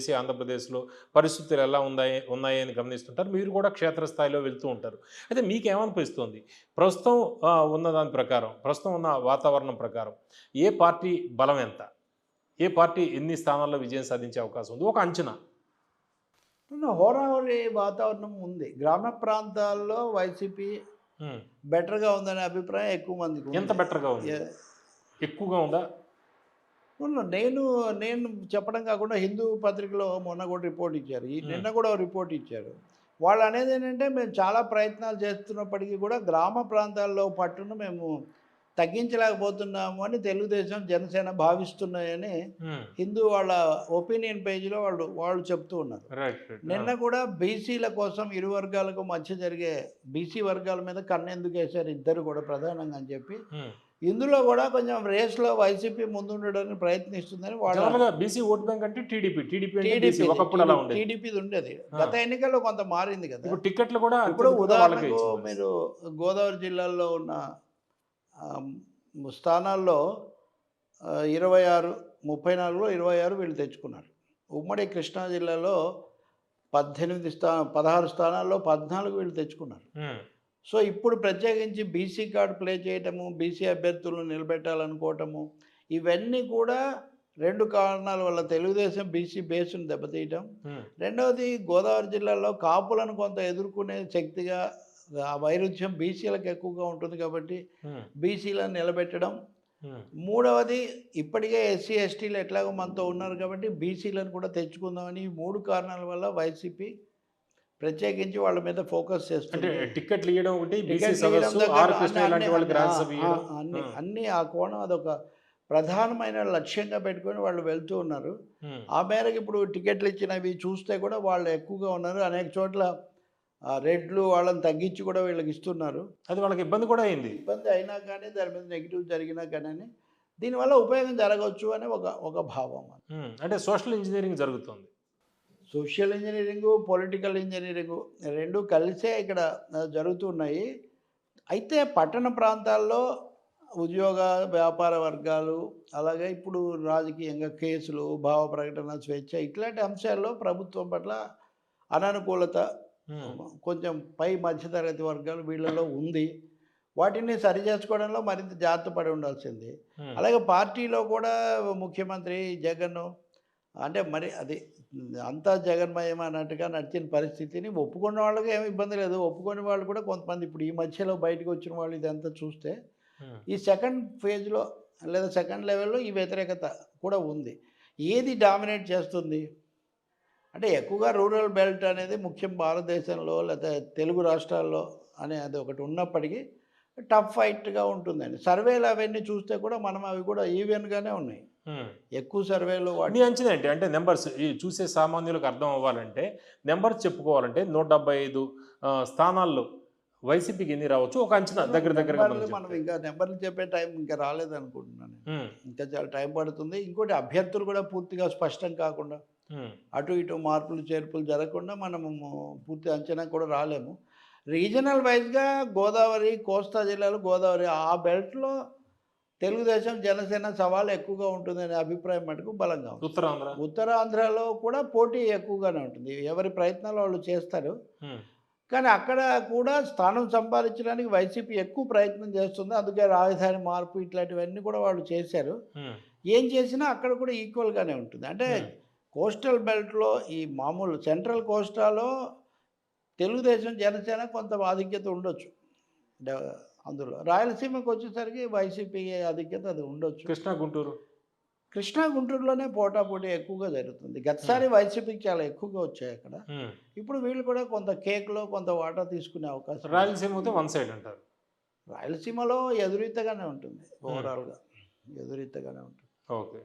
చేసి ఆంధ్రప్రదేశ్లో పరిస్థితులు ఎలా ఉన్నాయి ఉన్నాయి అని గమనిస్తుంటారు. మీరు కూడా క్షేత్రస్థాయిలో వెళ్తూ ఉంటారు. అయితే మీకేమనిపిస్తుంది? ప్రస్తుతం ఉన్న దాని ప్రకారం ప్రస్తుతం ఉన్న వాతావరణం ప్రకారం ఏ పార్టీ బలం ఎంత? ఏ పార్టీ ఎన్ని స్థానాల్లో విజయం సాధించే అవకాశం ఉంది? ఒక అంచనా. హోరాహోరీ వాతావరణం ఉంది. గ్రామ ప్రాంతాల్లో వైసీపీ. బెటర్గా ఉందనే అభిప్రాయం ఎక్కువ మందికి. ఎంత బెటర్గా ఉంది? ఎక్కువగా ఉందా? నేను నేను చెప్పడం కాకుండా హిందూ పత్రికలో మొన్న కూడా రిపోర్ట్ ఇచ్చారు. ఈ నిన్న కూడా రిపోర్ట్ ఇచ్చారు. వాళ్ళు అనేది ఏంటంటే మేము చాలా ప్రయత్నాలు చేస్తున్నప్పటికీ కూడా గ్రామ ప్రాంతాల్లో పట్టును మేము తగ్గించలేకపోతున్నాము అని తెలుగుదేశం జనసేన భావిస్తున్నాయని. హిందూ వాళ్ళ ఒపీనియన్ పేజీలో వాళ్ళు వాళ్ళు చెప్తూ ఉన్నారు. నిన్న కూడా బీసీల కోసం ఇరు వర్గాలకు మధ్య జరిగే బీసీ వర్గాల మీద కన్నెందుకు వేశారు ఇద్దరు కూడా ప్రధానంగా అని చెప్పి. ఇందులో కూడా కొంచెం రేస్లో వైసీపీ ముందుండడానికి ప్రయత్నిస్తుందని వాళ్ళ బీసీ ఓట్ బ్యాంక్ అంటే టీడీపీ టీడీపీ టీడీపీ BC. ఒకప్పుడు అలా ఉండేది టీడీపీది ఉండేది ఆ. గత ఎన్నికల్లో కొంత మారింది కదా ఇప్పుడు టికెట్లు కూడా ఇప్పుడు ఉదాహరణకు. మీరు గోదావరి జిల్లాలో ఉన్న స్థానాల్లో ఇరవై ఆరు ముప్పై నాలుగులో ఇరవై ఆరు వీళ్ళు తెచ్చుకున్నారు ఉమ్మడి కృష్ణా జిల్లాలో పద్దెనిమిది స్థా పదహారు స్థానాల్లో పద్నాలుగు వీళ్ళు తెచ్చుకున్నారు. సో ఇప్పుడు ప్రత్యేకించి బీసీ కార్డు ప్లే చేయటము బీసీ అభ్యర్థులను నిలబెట్టాలనుకోవటము ఇవన్నీ కూడా రెండు కారణాల వల్ల తెలుగుదేశం బీసీ బేస్ను దెబ్బతీయటం. రెండవది గోదావరి జిల్లాలో కాపులను కొంత ఎదుర్కొనే శక్తిగా ఆ వైరుధ్యం బీసీలకు ఎక్కువగా ఉంటుంది కాబట్టి. బీసీలను నిలబెట్టడం. మూడవది ఇప్పటికే ఎస్సీ ఎస్టీలు ఎట్లాగో మనతో ఉన్నారు కాబట్టి బీసీలను కూడా తెచ్చుకుందామని ఈ మూడు కారణాల వల్ల వైసీపీ ప్రత్యేకించి వాళ్ళ మీద ఫోకస్ చేస్తుంది. టికెట్లు ఇవ్వడం ఒకటి అన్ని- అన్ని- ఆ, కోణం అదొక ప్రధానమైన లక్ష్యంగా పెట్టుకొని వాళ్ళు వెళ్తూ ఉన్నారు. ఆ మేరకు ఇప్పుడు టికెట్లు ఇచ్చినవి చూస్తే కూడా వాళ్ళు ఎక్కువగా ఉన్నారు. అనేక చోట్ల రెడ్లు వాళ్ళని తగ్గించి కూడా వీళ్ళకి ఇస్తున్నారు. అది వాళ్ళకి ఇబ్బంది కూడా అయింది. ఇబ్బంది అయినా కానీ దాని మీద నెగిటివ్ జరిగినా కానీ దీనివల్ల ఉపయోగం జరగవచ్చు అనే ఒక ఒక భావం. అంటే సోషల్ ఇంజనీరింగ్ జరుగుతుంది. సోషల్ ఇంజనీరింగ్ పొలిటికల్ ఇంజనీరింగ్ రెండు కలిసే ఇక్కడ జరుగుతున్నాయి అయితే పట్టణ ప్రాంతాల్లో ఉద్యోగ వ్యాపార వర్గాలు అలాగే ఇప్పుడు రాజకీయంగా కేసులు భావ ప్రకటన స్వేచ్ఛ ఇట్లాంటి అంశాల్లో ప్రభుత్వం పట్ల అననుకూలత. కొంచెం పై మధ్యతరగతి వర్గాలు వీళ్ళలో ఉంది వాటిని సరి చేసుకోవడంలో మరింత జాగ్రత్త పడి ఉండాల్సింది. అలాగే పార్టీలో కూడా ముఖ్యమంత్రి జగన్ అంటే మరి అది అంతా జగన్మయం అన్నట్టుగా నడిచిన పరిస్థితిని ఒప్పుకున్న వాళ్ళకి ఏమి ఇబ్బంది లేదు ఒప్పుకునే వాళ్ళు కూడా కొంతమంది ఇప్పుడు ఈ మధ్యలో బయటకు వచ్చిన వాళ్ళు ఇదంతా చూస్తే. ఈ సెకండ్ ఫేజ్లో లేదా సెకండ్ లెవెల్లో ఈ వ్యతిరేకత కూడా ఉంది ఏది డామినేట్ చేస్తుంది అంటే ఎక్కువగా రూరల్ బెల్ట్ అనేది ముఖ్యం భారతదేశంలో లేదా తెలుగు రాష్ట్రాల్లో అనే అది ఒకటి ఉన్నప్పటికీ టఫ్ ఫైట్గా ఉంటుందండి సర్వేలు అవన్నీ చూస్తే కూడా మనం అవి కూడా ఈవెన్గానే ఉన్నాయి. ఎక్కువ సర్వేలు మీ అంచనా ఏంటి అంటే నెంబర్స్ ఈ చూసే సామాన్యులకు అర్థం అవ్వాలంటే నెంబర్స్ చెప్పుకోవాలంటే నూట డెబ్బై ఐదు స్థానాల్లో వైసీపీకి ఎన్ని రావచ్చు ఒక అంచనా దగ్గర దగ్గరగా మనం. ఇంకా నెంబర్లు చెప్పే టైం ఇంకా రాలేదనుకుంటున్నాను ఉమ్. ఇంకా చాలా టైం పడుతుంది ఇంకోటి అభ్యర్థులు కూడా పూర్తిగా స్పష్టం కాకుండా ఉమ్. అటు ఇటు మార్పులు చేర్పులు జరగకుండా మనము పూర్తి అంచనా కూడా రాలేము రీజనల్ వైజ్గా గోదావరి కోస్తా జిల్లాలు గోదావరి ఆ బెల్ట్లో తెలుగుదేశం జనసేన సవాలు ఎక్కువగా ఉంటుందనే అభిప్రాయం మటుకు బలంగా ఉంది. ఉత్తరాంధ్ర. ఉత్తరాంధ్రలో కూడా పోటీ ఎక్కువగానే ఉంటుంది. ఎవరి ప్రయత్నాలు వాళ్ళు చేస్తారు. కానీ అక్కడ కూడా స్థానం సంపాదించడానికి వైసీపీ ఎక్కువ ప్రయత్నం చేస్తుంది. అందుకే రాజధాని మార్పు ఇట్లాంటివన్నీ కూడా వాళ్ళు చేశారు. ఏం చేసినా అక్కడ కూడా ఈక్వల్గానే ఉంటుంది. అంటే. కోస్టల్ బెల్ట్లో ఈ మామూలు సెంట్రల్ కోస్టాలో తెలుగుదేశం జనసేన కొంత ఆధిక్యత ఉండొచ్చు. అందులో. రాయలసీమకు వచ్చేసరికి వైసీపీ ఆధిక్యత అది ఉండొచ్చు. కృష్ణా గుంటూరు. కృష్ణా గుంటూరులోనే పోటాపోటీ ఎక్కువగా జరుగుతుంది. గతసారి వైసీపీకి చాలా ఎక్కువగా వచ్చాయి అక్కడ. ఇప్పుడు వీళ్ళు కూడా కొంత కేక్లో కొంత వాటా తీసుకునే అవకాశం. రాయలసీమ వన్ సైడ్ అంటారు. రాయలసీమలో ఎదురీతగానే ఉంటుంది ఓవరాల్గా ఎదురీతగానే ఉంటుంది. ఓకే.